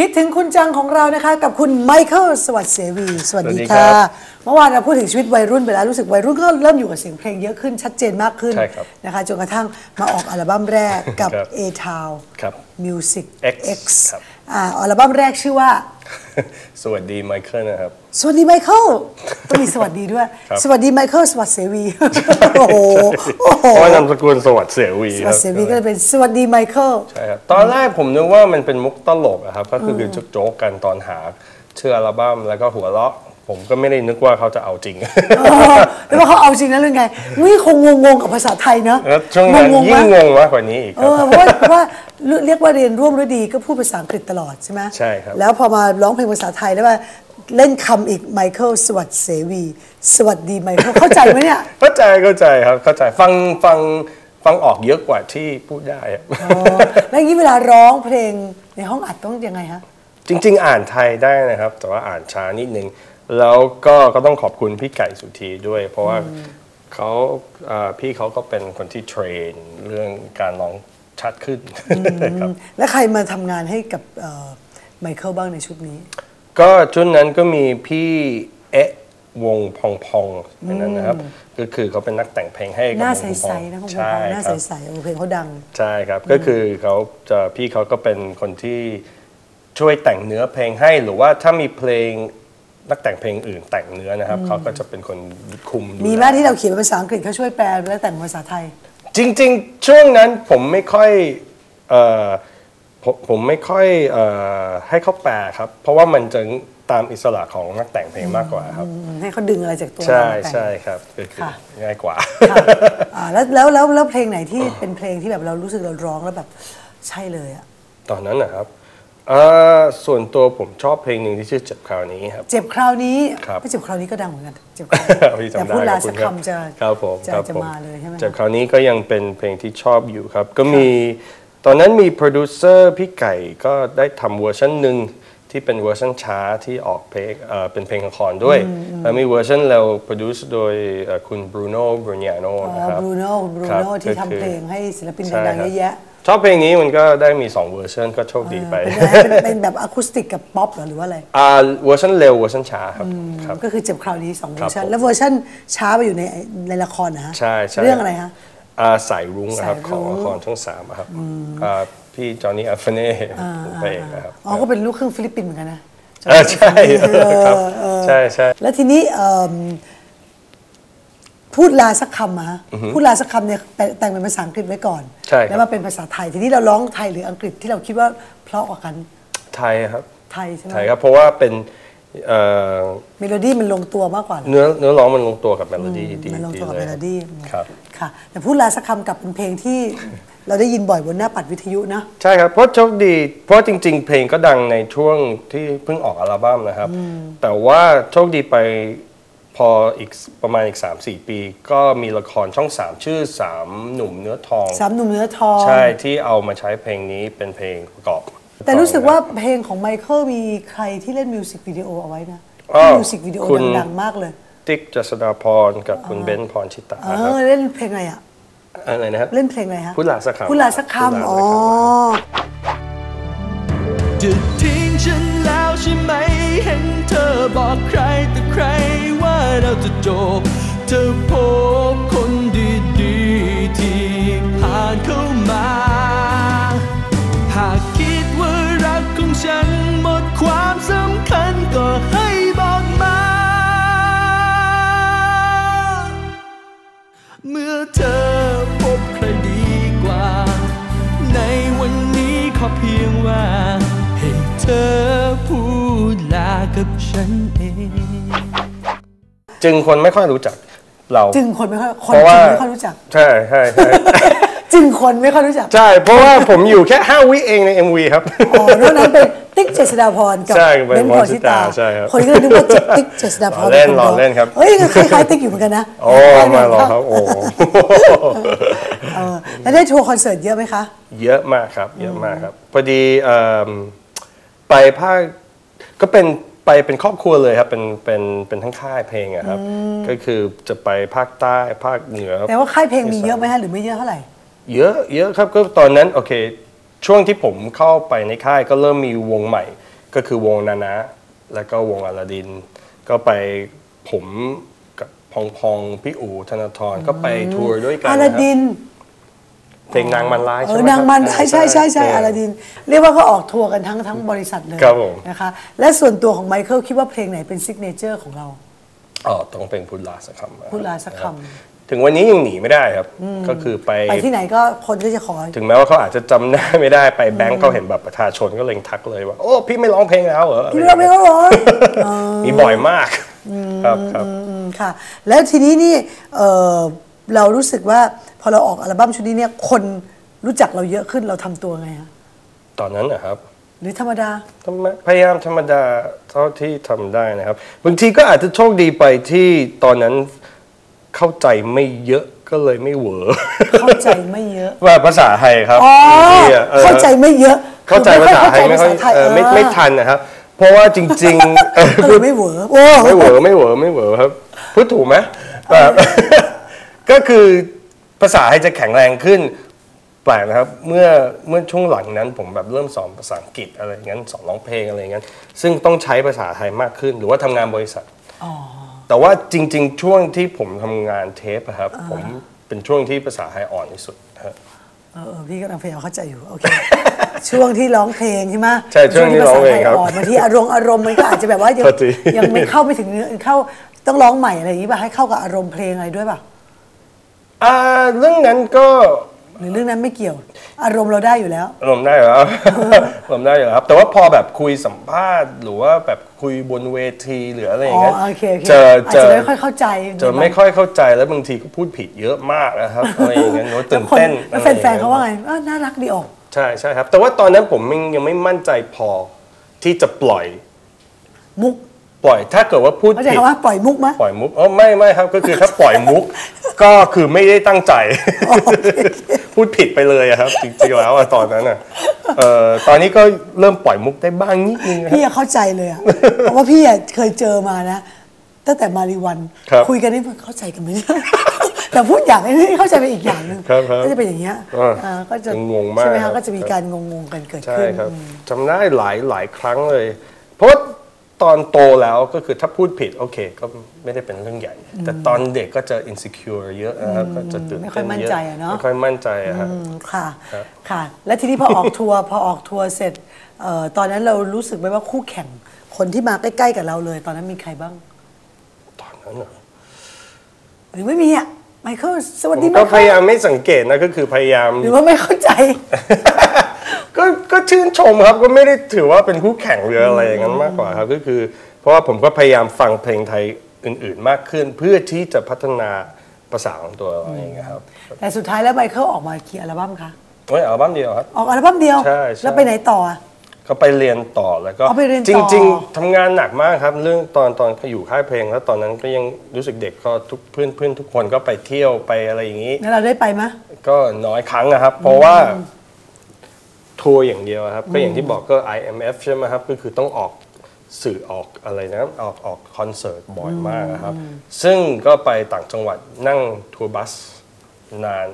คิดถึงคุณจังของเรานะคะ กับคุณไมเคิลสวัสดิ์เสวี สวัสดีสวัสดีครัค่ะ บเมื่อวานเราพูดถึงชีวิตวัยรุ่นไปแล้วรู้สึกวัยรุ่นก็เริ่มอยู่กับเสียงเพลงเยอะขึ้นชัดเจนมากขึ้นใช่ครับนะคะจนกระทั่งมาออกอัลบั้มแรกกับ ครับ A Town ครับ Music X X ครับ อ่าอัลบั้มแรกชื่อว่า สวัสดีไมเคิลนะครับ สวัสดีไมเคิลต้องมีสวัสดีด้วย ครับ สวัสดีไมเคิลสวัสดิ์เสวี โอ้โหโอ้โหเพราะว่านามสกุลสวัสดิ์เสวีสควัรัสบดิ์เสวีก็เลยเป็นสวัสดีไมเคิล ใช่ครับตอนแรกผมนึกว่ามันเป็นมุกตลกอะครับก็คือคือโจ๊กๆกันตอนหาชื่ออัลบั้มแล้วก็หัวเราะ ผมก็ไม่ได้นึกว่าเขาจะเอาจริงเออแล้วว่าเขาเอาจริงนะเรื่องไงนี่คงงงๆกับภาษาไทยเนอะแล้วช่วงนั้นงงๆยิ่งมากงงมากกว่านี้อีกคเอรับ อเพราะว่าเพราะว่าเรียกว่าเรียนร่วมด้วยดีก็พูดภาษาอังกฤษตลอดใช่ไหมใช่ครับ แล้วพอมาร้องเพลงภาษาไทยแล้วว่าเล่นคำอีกไมเคิลสวัสดิ์เสวี สวัสดีไมเคิลเข้าใจไหมเนี่ย เข้าใจเข้าใจครับเข้าใจฟังฟังฟังออกเยอะกว่าที่พูดได้อะอ๋อแล้วอย่างนี้เวลาร้องเพลงในห้องอัดต้องยังไงฮะ จริง ๆ อ่านไทยได้นะครับ แต่ว่าอ่านช้านิดนึง แล้วก็ก็ต้องขอบคุณพี่ไก่สุธีด้วย เพราะว่าเขาเอ่อพี่เขาก็เป็นคนที่เทรนเรื่องการร้องชัดขึ้นครับแล้วใครมาทำงานให้กับไมเคิลบ้างในชุดนี้ ก็ชุดนั้นก็มีพี่เอ๊ะวงพองพองอันนั้นนะครับ ก็คือเขาเป็นนักแต่งเพลงให้กับหน้าวงพองพใสองๆนะคุณพ่อใช่หน้าครับใสๆโอ้เพลงเขาดัง ใช่ครับ ก็คือเขาจะพี่เขาก็เป็นคนที่ช่วยแต่งเนื้อเพลงให้หรือว่าถ้ามีเพลง นักแต่งเพลงอื่นแต่งเนื้อนะครับเขาก็จะเป็นคนคุมดูมีแลแม่ที่เราเขียนเป็นภาษาอังกฤษเขาช่วยแปลแล้วแต่งเป็นภาษาไทย จริง ๆ ช่วงนั้นผมไม่ค่อยเอ่อผมผมไม่ค่อยเอ่อให้เขาแปลครับ เพราะว่ามันจะตามอิสระของนักแต่งเพลงมากกว่าครับ อืมให้เขาดึงอะไรจากตัวใช่เรามาแต่ง ใช่ครับก็คือค่ะ ง่ายกว่า ค่ะอ่าแล้วแล้วแล้วแล้วเพลงไหนที่เป็นเพลงที่แบบเรารู้สึกเราร้องแล้วแบบใช่เลยอะตอนนั้นนะครับ เอ่อส่วนตัวผมชอบเพลงหนึ่งที่ชื่อเจ็บคราวนี้ครับ เจ็บคราวนี้ครับไม่เจ็บคราวนี้ก็ดังเหมือนกันเจ็บคราวพี่แต่จำได้พูดลาขอบสัคุกณครับคำจะครับผมจะครับจะผม มาเลยใช่ไหมเจ็บคราวนี้ก็ยังเป็นเพลงที่ชอบอยู่ครับ ก็มีตอนนั้นมีโปรดิวเซอร์พี่ไก่ก็ได้ทำเวอร์ชันหนึ่งที่เป็นเวอร์ชันช้าที่ออกเพลงเอ่อเป็นเพลงละครด้วย แล้วมีเวอร์ชันเร็วโปรดิวซ์โดยเอ่อคุณบรูโน่บรูเนียโนนะครับบรูโน่บรูครับโน่ที่ก็คือทำเพลงให้ศิลปินใช่ดังๆคเยรับอะแยะ ชอบเพลงนี้มันก็ได้มี 2 เวอร์ชันก็โชคดีไปเป็นไงเป็นเป็นแบบอะคูสติกกับป๊อปเหรอหรือว่าอะไรอ่าเวอร์ชันเร็วเวอร์ชันช้าครับครับ ก็คือเจ็บคราวนี้สองเวอร์ชันผมแล้วเวอร์ชันช้าไปอยู่ในในละครนะฮะใช่ใช่เรื่องอะไรฮะอ่าสายรุ้งนะครับสายรุ้งของละครช่องสามอะครับอ่าพี่จอห์นนี่อัฟเฟเน่เป็นพระเอกนะครับอ๋อก็เป็นลูกครึ่งฟิลิปปินส์เหมือนกันนะเออใช่เออครับเออใช่ใช่แล้วทีนี้เอิ่ม พูดลาสักคำมาฮะพูดลาสักคำเนี่ยแต่แต่งเป็นภาษาอังกฤษไว้ก่อน ใช่ครับ แล้วมาเป็นภาษาไทย ทีนี้เราร้องไทยหรืออังกฤษที่เราคิดว่าเพราะกว่ากันไทยครับไทยใช่ไหมไทยครับ เพราะว่าเป็นเอ่อเมโลดี้มันลงตัวมากกว่าเหรอเนื้อเนื้อร้องมันลงตัวกับเมโลดี้ดีมันลงดีตัวกับเลเมย โลดี้ครับ ค่ะแต่พูดลาสักคำกับเป็นเพลงที่ เราได้ยินบ่อยบนหน้าปัดวิทยุนะ ใช่ครับ เพราะโชคดี เพราะจริง ๆ เพลงก็ดังในช่วงที่เพิ่งออกอัลบั้มนะครับ แต่ว่าโชคดีไป พออีกประมาณอีก 3-4 ปี ก็มีละครช่อง 3 ชื่อ 3 หนุ่มเนื้อทอง สามหนุ่มเนื้อทอง ใช่ที่เอามาใช้เพลงนี้เป็นเพลงประกอบแต่รู้สึกว่าเพลงของไมเคิลมีใครที่เล่นมิวสิกวิดีโอเอาไว้นะอ้าวมิวสิกวิดีโอคุณ ดังๆมากเลย ติ๊กจัสดาพรกับคุณเบนซ์พรชิตาเอครับอเล่นเพลงอะไรอะ อะไรนะครับ เล่นเพลงอะไรฮะพูดลาสักคำพูดลาสักพูดลาสักคำคำ อ๋อ จะทิ้งฉันแล้วใช่ไหม เห็นเธอบอกใครแต่ใครว่าเราจะจบ เธอพบ ฉันเอง จึงคนไม่ค่อยรู้จักเรา จึงคนไม่ค่อยคนเพราะจึว่างไม่ค่อยรู้จัก ใช่ใช่ใช่จึงคนไม่ค่อยรู้จักใช่ เพราะว่าผมอยู่แค่ 5 วิเองใน MV ครับอ๋อนอกนั้นเป็นติ๊กเจษฎาพรกับใช่เป็นเบนซ์พรชิตาพรชิตาใช่ครับคนก็เลยนึกว่าติ๊กเจษฎาพรล้อเล่นป็คล้อเล่นครับ เฮ้ยคล้ายๆติ๊กอยู่เหมือนกันนะโอ้มาหรอครับ โอ้เออแล้วได้ทัวร์คอนเสิร์ตเยอะไหมคะ เยอะมากครับ เยอะมากครับ พอดีเอิ่มไปภาคก็เป็น ไปเป็นครอบครัวเลยครับเป็นเป็นเป็นทั้งค่ายเพลงอะครับ ก็คือจะไปภาคใต้ภาคเหนือ แต่ว่าค่ายเพลงมีเยอะไหมฮะหรือไม่เยอะเท่าไหร่ เยอะเยอะครับก็ตอนนั้นโอเค ช่วงที่ผมเข้าไปในค่ายก็เริ่มมีวงใหม่ ก็คือวงนานะ แล้วก็วงอลาดิน ก็ไปผมกับพองพองพี่อู๋ธนาธรก็ไปทัวร์ด้วยกันอานะคลารับดิน เพลงนางมันร้ายเอใช่อไหมนางมันครับใช่ใช่ใช่ใช่เอาลาดิน เรียกว่าก็ออกทัวร์กันทั้งทั้งบริษัทเลยครับผม นะคะ และส่วนตัวของไมเคิลคิดว่าเพลงไหนเป็นซิกเนเจอร์ของเรา อ๋อต้องเป็นพูดลาสักคำพูดลาสักคำ รับถึงวันนี้ยังหนีไม่ได้ครับ ก็คือไป ไปที่ไหนก็คนก็จะขอ ถึงแม้ว่าเขาอาจจะจำหน้าไม่ได้ไปแบงก์เขาเห็นแบบประชาชนก็เลยทักเลยว่า โอ้ พี่ไม่ร้องเพลงแล้วเหรอพี่เราไม่ก็ร้องมีบ่อยมากครับครับ อืมค่ะ แล้วทีนี้นี่เอ่อ เรารู้สึกว่าพอเราออกอัลบั้มชุดนี้เนี่ยคนรู้จักเราเยอะขึ้นเราทำตัวไงฮะตอนนั้นนะครับหรือธรรมดาทำไมพยายามธรรมดาเท่าที่ทำได้นะครับ บางทีก็อาจจะโชคดีไปที่ตอนนั้นเข้าใจไม่เยอะก็เลยไม่เหวอ เข้าใจไม่เยอะ ว่าภาษาไทยครับอ๋อบางทีอะออ เข้าใจไม่เยอะเข้าใจภาษาไทยไม่ค่อยภาษาไทยเออไม่เออไม่ทันนะครับ เพราะว่าจริงๆเออก็เลยไม่เหวอโอ้ ไม่เหวอไม่เหวอไม่เหวอครับ พูดถูกไหมแบบ ก็คือภาษาไทยจะแข็งแรงขึ้นแปลกนะครับเมื่อเมื่อช่วงหลังนั้นผมแบบเริ่มสอนภาษาอังกฤษอะไรอย่างนั้นสอนร้องเพลงอะไรอย่างนั้นซึ่งต้องใช้ภาษาไทยมากขึ้น หรือว่าทำงานบริษัทแต่ว่าจริง ๆ ช่วงที่ผมทำงานเทปอะครับ ผมเป็นช่วงที่ภาษาไทยอ่อนที่สุดครับเออเออพี่กำลังพยายามเข้าใจอยู่ โอเค ช่วงที่ร้องเพลงใช่ไหมใช่ช่วงที่ร้องเพลงครับช่วที่ภาษาไทยอ่อนบางทีอารมณ์อารมณ์มันก็อาจจะแบบว่ายังโทษที ยังไม่เข้าไม่ถึงเนื้อเข้าต้องร้องใหม่อะไรอย่างนี้ป่ะให้เข้ากับอารมณ์เพลงอะไรด้วยป่ะ อ่าเรื่องนั้นก็หรือเรื่องนั้นไม่เกี่ยว อารมณ์เราได้อยู่แล้วรวมได้เหรอรวมได้เหรอครับ แต่ว่าพอแบบคุยสัมภาษณ์ หรือว่าแบบคุยบนเวทีหรืออะไรออ๋ย่างอเงี้ยโอเคโอเคจะอาจจะจะไม่ค่อยเข้าใจจะไม่ค่อยเข้าใจแล้วบางทีก็พูดผิดเยอะมากนะครับอะไรอย่างเงี้ยโน้ตตื่นคนเต้นแล้วอะไรอย่แฟนๆเขาว่าไงอ้าวน่ารักดีออก ใช่ใช่ครับ แต่ว่าตอนนั้นผมยังยังไม่มั่นใจพอที่จะปล่อยมุกปล่อย ถ้าเกิดว่าพูดเข้าใจผิด คำว่าปล่อยมุกมะ ปล่อยมุกอ๋อไม่ไม่ครับ ก็คือถ้าปล่อยมุก ก็คือไม่ได้ตั้งใจ พูดผิดไปเลยอะครับจริงๆแล้วอะตอนนั้นอะเอ่อตอนนี้ก็เริ่มปล่อยมุกได้บ้างนิดนึงนะครับ พี่อะเข้าใจเลยอะเพราะว่าพี่อะเคยเจอมานะ ตั้งแต่มารีวันครับคุยกันนี่มันเข้าใจกันไม่ได้แต่พูดอย่างนี้เข้าใจไปอีกอย่างหนึ่งครับครับก็จะเป็นอย่างเงี้ยอ่าอ่าก็จะงงมากใช่ไหมครัคะบ ก็จะมีการงงๆกันเกิดใช่ขึ้นครับจำได้หลายหลายครั้งเลย เพราะว่า ตอนโตแล้วก็คือถ้าพูดผิด โอเค ก็ไม่ได้เป็นเรื่องใหญ่ แต่ตอนเด็กก็จะ insecure เยอะนะครับก็จะตื่นไม่ค่อยเต้นมั่นเยอะใจอะเนาะไม่ค่อยมั่นใจอะครับ อืมค่ะ ครับ ค่ะ และทีนี้พอออกทัวร์ พอออกทัวร์เสร็จเอ่อตอนนั้นเรารู้สึกไหมว่าคู่แข่ง คนที่มาใกล้ๆกับเราเลย ตอนนั้นมีใครบ้าง ตอนนั้นเหรอหรือไม่มีอะไมเคิลสวัสผดีมไมก็พเคิลยายามไม่สังเกตนะก็คือพยายาม หรือว่าไม่เข้าใจ ก็ก็ชื่นชมครับก็ไม่ได้ถือว่าเป็นคู่แข่งหรืออะไรอย่างนั้นมากกว่าครับก็คือ เพราะว่าผมก็พยายามฟังเพลงไทยอื่น ๆ มากขึ้น เพื่อที่จะพัฒนาภาษาของตัวเราเองครับแต่สุดท้ายแล้วไมเคิลออกมากี่อัลบั้มคะโอ้ยอัลบั้มเดียวครับออกอัลบั้มเดียวใช่ใช่แล้วไปไหนต่ออะก็ไปเรียนต่อแล้วก็เอาไปเรียนจต่อริง ๆทำงานหนักมากครับ เรื่องตอนตอนอยู่ค่ายเพลง แล้วตอนนั้นก็ยังรู้สึกเด็กก็ทุกเพื่อนเพื่อนทุกคนก็ไปเที่ยวไปอะไรอย่างนี้แล้วเราได้ไปไหมะก็น้อยครั้งนะครับ เพราะว่า ทัวร์อย่างเดียวครับ ก็อย่างที่บอกก็ IMF ใช่ไหมครับ ก็คือต้องออกสื่อออกอะไรนะออกออกคอนเสิร์ตบ่อยมากนะครับ ซึ่งก็ไปต่างจังหวัดนั่งทัวร์บัสนาน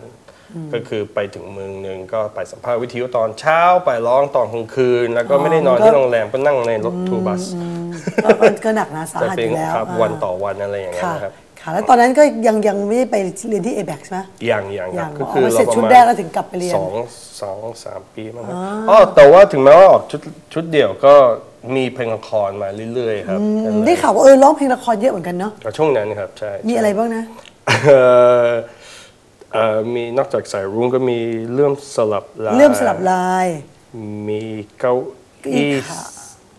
ก็คือไปถึงเมืองหนึ่งก็ไปสัมภาษณ์วิทยุตอนเช้าไปร้องตอนกลางคืน แล้วก็ไม่ได้นอนที่โรงแรมก็นั่งในรถทัวร์บัสก็ก็ก็หนักนะสาแต่หัสเป็อนยู่แล้วครับอ่าวันต่อวันอะไรอย่างเงี้ยค่ะนะครับ ค่ะ แล้วตอนนั้นก็ยังยังไม่ได้ไปเรียนที่ a b a c ใช่ไหมอย่างอย่างคยัรับงก็อ๋อคือมาเสร็จเราชุดประมาณแรกแล้วถึงกลับไปเรียนสองสองสามปีมั้งครับอ๋อแต่ว่าถึงแม้ว่าออกชุดชุดเดี่ยวก็มีเพลงละครมาเรื่อยๆครับอืมได้ข่าวว่าเออร้องเพลงละครเยอะเหมือนกันเนาะก็ช่วงนั้นครับใช่มีอะไรบ้างนะเอ่อเอ่อมีนอกจากสายรุ้งก็มีเรื่องสลับลายเรื่องสลับลาย มีเก้าอี้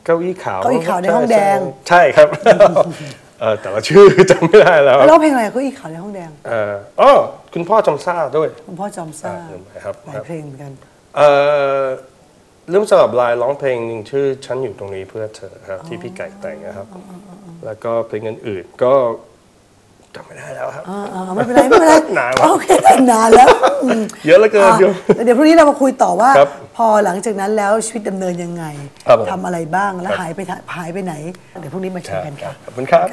เก้าอี้ขาวเก้าอี้ขาวเก้าอี้ขาวในห้องแดง ใช่ครับ เออแต่ละชื่อ จำไม่ได้แล้วแล้วร้องเพลงอะไรก็อีกขาวในห้องแดงเอ่ออ๋อคุณพ่อจำซ่าด้วยคุณพ่อจอมซ่าอ่าลืมไปครับหลายเพลงเหมือนกันเอ่อเรื่องสลับลายร้องเพลงหนึ่งชื่อฉันอยู่ตรงนี้เพื่อเธอครับที่พี่ไก่แต่งนะครับ แล้วก็เพลงอื่นๆก็ จำไม่ได้แล้วครับ อ่าอ่าไม่เป็นไรไม่เป็นไร นานแล้วโอเคนานแล้วอืมเยอะเหลือเกินอะเยอะแล้วเดี๋ยวพรุ่งนี้เรามาคุยต่อว่า ครับพอหลังจากนั้นแล้วชีวิตดำเนินยังไงครับผม ทำอะไรบ้างแล้วครับหายไปทะหายไปไหน เดี๋ยวพรุ่งนี้มาเจอกันค่ะ ขอบคุณครับ